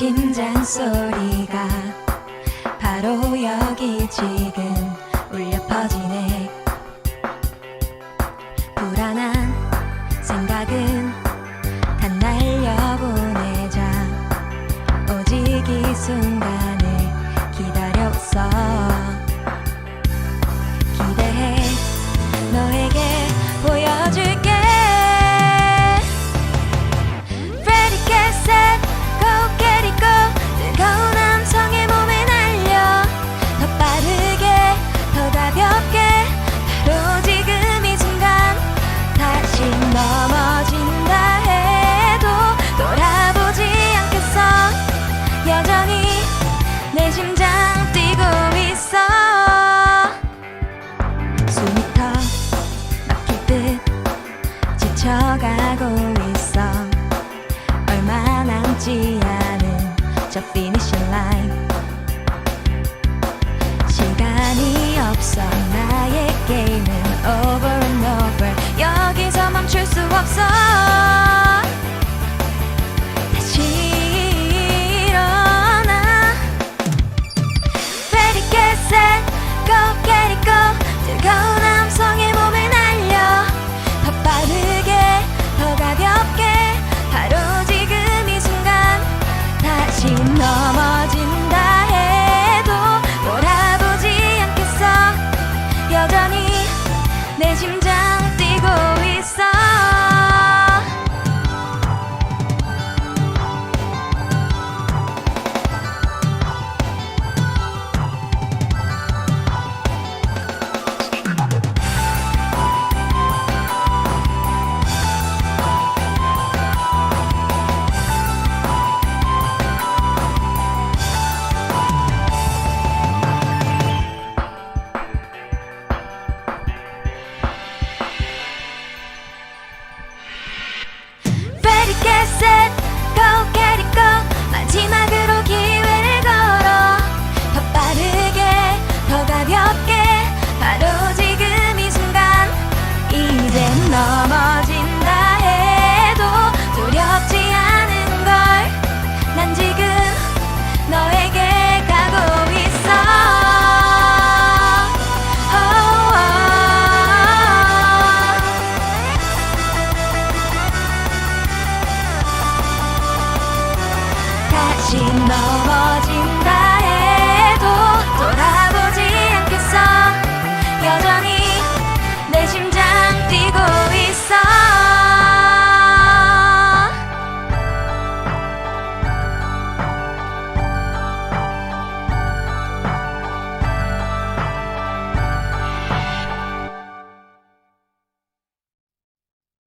심장 소리가 바로 여기 지금 울려 퍼지네. 내 심장 뛰고 있어. 숨이 턱 막힐 듯 지쳐가고 있어. 얼마 남지 않은 저 피니 up 진다 진다